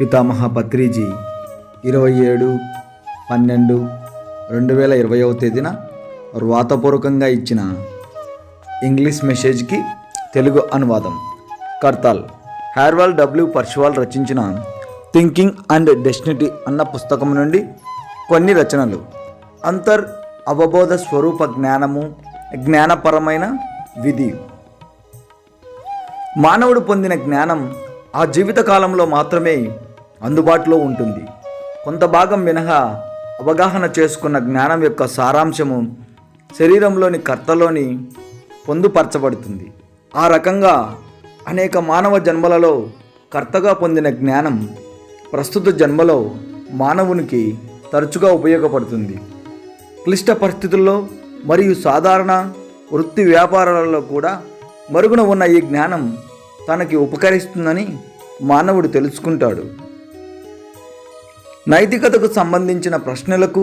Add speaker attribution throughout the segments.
Speaker 1: పితామహ పత్రిజీ ఇరవై ఏడు పన్నెండు రెండు వేల ఇరవైవ తేదీన వ్రాతపూర్వకంగా ఇచ్చిన ఇంగ్లీష్ మెసేజ్కి తెలుగు అనువాదం. కర్తాల్ హ్యార్వాల్ డబ్ల్యూ పర్షువాల్ రచించిన థింకింగ్ అండ్ డెస్టినిటీ అన్న పుస్తకం నుండి కొన్ని రచనలు. అంతర్ అవబోధ స్వరూప జ్ఞానము జ్ఞానపరమైన విధి. మానవుడు పొందిన జ్ఞానం ఆ జీవితకాలంలో మాత్రమే అందుబాటులో ఉంటుంది. కొంత భాగం మినహా అవగాహన చేసుకున్న జ్ఞానం యొక్క సారాంశము శరీరంలోని కర్తలోని పొందుపరచబడుతుంది. ఆ రకంగా అనేక మానవ జన్మలలో కర్తగా పొందిన జ్ఞానం ప్రస్తుత జన్మలో మానవునికి తరచుగా ఉపయోగపడుతుంది. క్లిష్ట పరిస్థితుల్లో మరియు సాధారణ వృత్తి వ్యాపారాలలో కూడా మరుగున ఉన్న ఈ జ్ఞానం తనకి ఉపకరిస్తుందని మానవుడు తెలుసుకుంటాడు. నైతికతకు సంబంధించిన ప్రశ్నలకు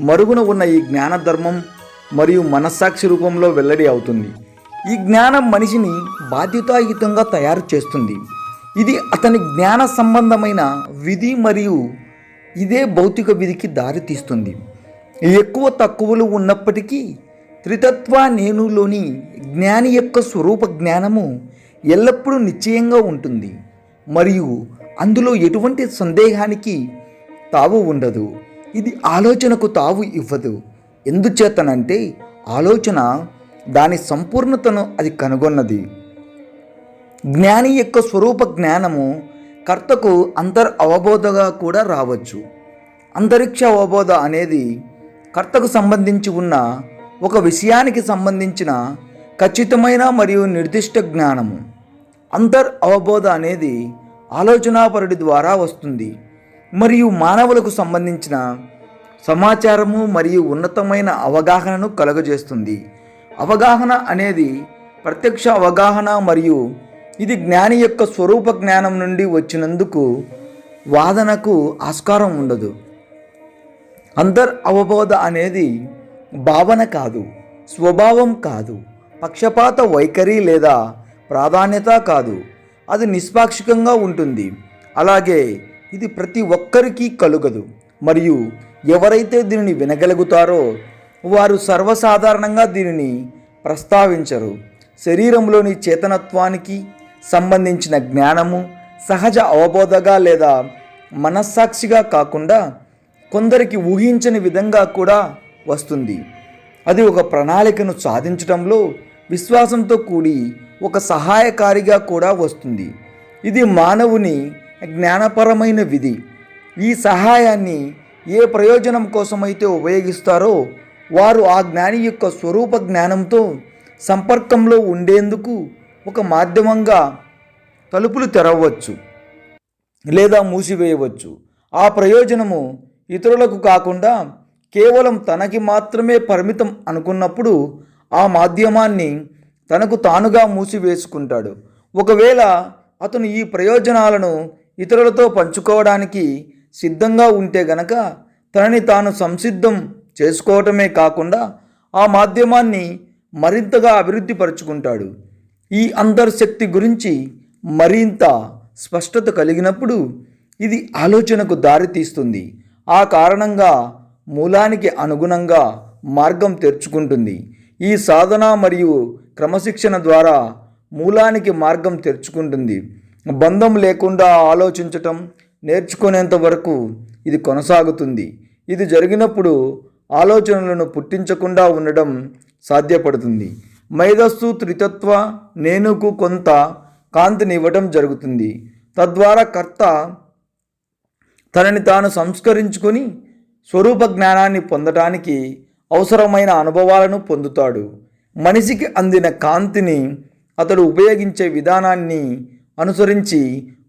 Speaker 1: మరుగున ఉన్న ఈ జ్ఞాన ధర్మం మరియు మనస్సాక్షి రూపంలో వెల్లడి అవుతుంది. ఈ జ్ఞానం మనిషిని బాధ్యతాయుతంగా తయారు చేస్తుంది. ఇది అతని జ్ఞాన సంబంధమైన విధి మరియు ఇదే భౌతిక విధికి దారితీస్తుంది. ఎక్కువ తక్కువలు ఉన్నప్పటికీ త్రితత్వ నేనులోని జ్ఞాని యొక్క స్వరూప జ్ఞానము ఎల్లప్పుడూ నిశ్చయంగా ఉంటుంది. మరియు అందులో ఎటువంటి సందేహానికి తావు ఉండదు. ఇది ఆలోచనకు తావు ఇవ్వదు. ఎందుచేతనంటే ఆలోచన దాని సంపూర్ణతను అది కనుగొన్నది. జ్ఞాని యొక్క స్వరూప జ్ఞానము కర్తకు అంతర్ అవబోధగా కూడా రావచ్చు. అంతరిక్ష అవబోధ అనేది కర్తకు సంబంధించి ఉన్న ఒక విషయానికి సంబంధించిన ఖచ్చితమైన మరియు నిర్దిష్ట జ్ఞానము. అంతర్ అవబోధ అనేది ఆలోచనాపరుడి ద్వారా వస్తుంది. మరియు మానవులకు సంబంధించిన సమాచారము మరియు ఉన్నతమైన అవగాహనను కలుగజేస్తుంది. అవగాహన అనేది ప్రత్యక్ష అవగాహన మరియు ఇది జ్ఞాని యొక్క స్వరూప జ్ఞానం నుండి వచ్చినందుకు వాదనకు ఆస్కారం ఉండదు. అంతర్ అవబోధ అనేది భావన కాదు స్వభావం కాదు పక్షపాత వైఖరి లేదా ప్రాధాన్యత కాదు. అది నిష్పాక్షికంగా ఉంటుంది. అలాగే ఇది ప్రతి ఒక్కరికి కలుగదు. మరియు ఎవరైతే దీనిని వినగలుగుతారో వారు సర్వసాధారణంగా దీనిని ప్రస్తావించరు. శరీరంలోని చేతనత్వానికి సంబంధించిన జ్ఞానము సహజ అవబోధగా లేదా మనస్సాక్షిగా కాకుండా కొందరికి ఊహించని విధంగా కూడా వస్తుంది. అది ఒక ప్రణాళికను సాధించడంలో విశ్వాసంతో కూడి ఒక సహాయకారిగా కూడా వస్తుంది. ఇది మానవుని జ్ఞానపరమైన విధి. ఈ సహాయాన్ని ఏ ప్రయోజనం కోసమైతే ఉపయోగిస్తారో వారు ఆ జ్ఞాని యొక్క స్వరూప జ్ఞానంతో సంపర్కంలో ఉండేందుకు ఒక మాధ్యమంగా తలుపులు తెరవచ్చు లేదా మూసివేయవచ్చు. ఆ ప్రయోజనము ఇతరులకు కాకుండా కేవలం తనకి మాత్రమే పరిమితం అనుకున్నప్పుడు ఆ మాధ్యమాన్ని తనకు తానుగా మూసివేసుకుంటాడు. ఒకవేళ అతను ఈ ప్రయోజనాలను ఇతరులతో పంచుకోవడానికి సిద్ధంగా ఉంటే గనక తనని తాను సంసిద్ధం చేసుకోవటమే కాకుండా ఆ మాధ్యమాన్ని మరింతగా అభివృద్ధి పరుచుకుంటాడు. ఈ అంతర్శక్తి గురించి మరింత స్పష్టత కలిగినప్పుడు ఇది ఆలోచనకు దారితీస్తుంది. ఆ కారణంగా మూలానికి అనుగుణంగా మార్గం తెరుచుకుంటుంది. ఈ సాధన మరియు క్రమశిక్షణ ద్వారా మూలానికి మార్గం తెరుచుకుంటుంది. బంధం లేకుండా ఆలోచించటం నేర్చుకునేంత వరకు ఇది కొనసాగుతుంది. ఇది జరిగినప్పుడు ఆలోచనలను పుట్టించకుండా ఉండడం సాధ్యపడుతుంది. మేధస్సు త్రితత్వ నేనుకు కొంత కాంతిని ఇవ్వడం జరుగుతుంది. తద్వారా కర్త తనని తాను సంస్కరించుకొని స్వరూప జ్ఞానాన్ని పొందటానికి అవసరమైన అనుభవాలను పొందుతాడు. మనిషికి అందిన కాంతిని అతడు ఉపయోగించే విధానాన్ని అనుసరించి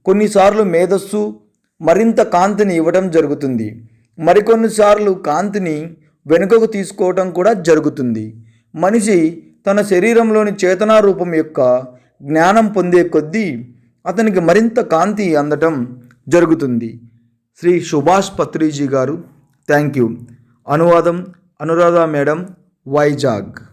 Speaker 1: కొన్నిసార్లు మేధస్సు మరింత కాంతిని ఇవ్వడం జరుగుతుంది. మరికొన్నిసార్లు కాంతిని వెనుకకు తీసుకోవటం కూడా జరుగుతుంది. మనిషి తన శరీరంలోని చేతనా రూపం యొక్క జ్ఞానం పొందే కొద్దీ అతనికి మరింత కాంతి అందటం జరుగుతుంది. శ్రీ సుభాష్ పత్రిజీ గారు థ్యాంక్ యూ. అనువాదం Anuradha madam Vizag.